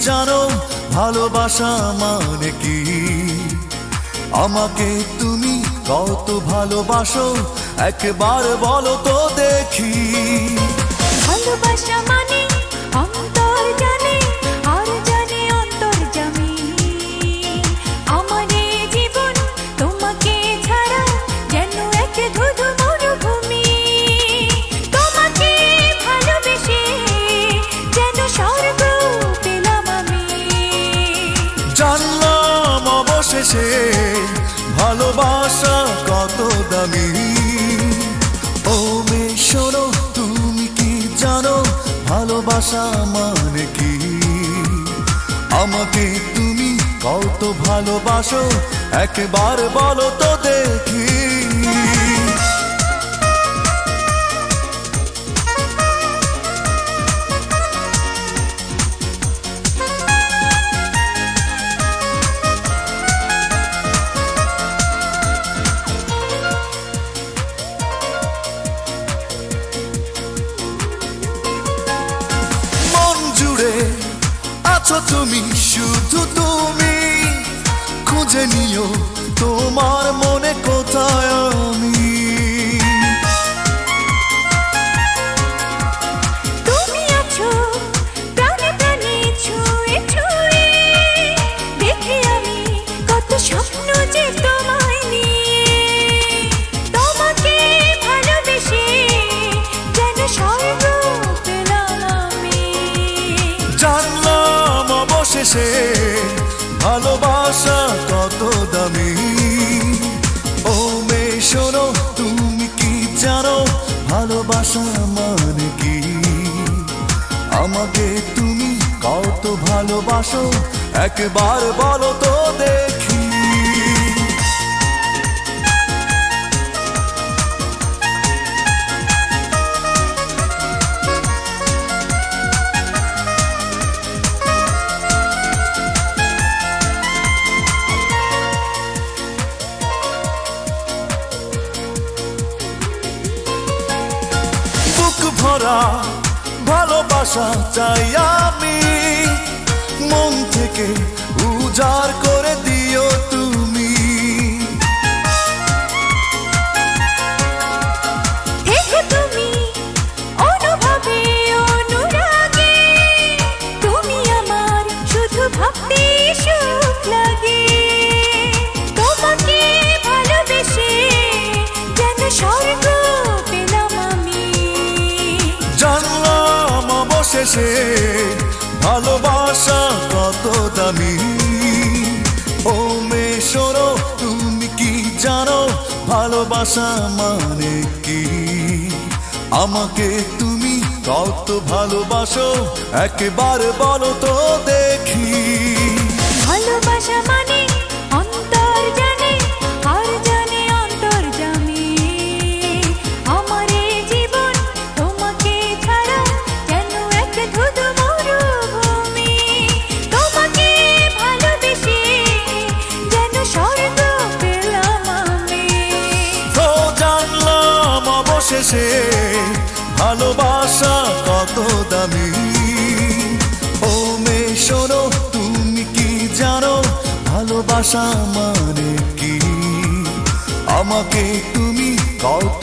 জানো ভালোবাসা মানে কি? আমাকে তুমি কত ভালোবাসো একবার বলো তো দেখি। ভালোবাসা ভালোবাসা কত দামি? ও মে শোনো, তুমি কি জানো ভালোবাসা মানে কি? আমাকে তুমি কত ভালোবাসো, একবার বলো তো দেখি তুমি শুধু তুমি খুঁজে নিও তোমার মনে কোথায় অবশেষে ভালোবাসা কত দামি। ও মে শোনো, তুমি কি জানো ভালোবাসা মানে কি? আমাকে তুমি কত ভালোবাসো, একবার বলো তো দেখি ভরা ভালোবাসা চাই আমি। মন থেকে উজাড় অবশেষে ভালোবাসা কত দামি? ও মে তুমি কি জানো ভালোবাসা মানে কি? আমাকে তুমি কত ভালোবাসো, একবার বলো তো দেখি। অবশেষে ভালোবাসা কত দামি। ও মে শোনো, তুমি কি জানো ভালোবাসা মানে কি? আমাকে তুমি কত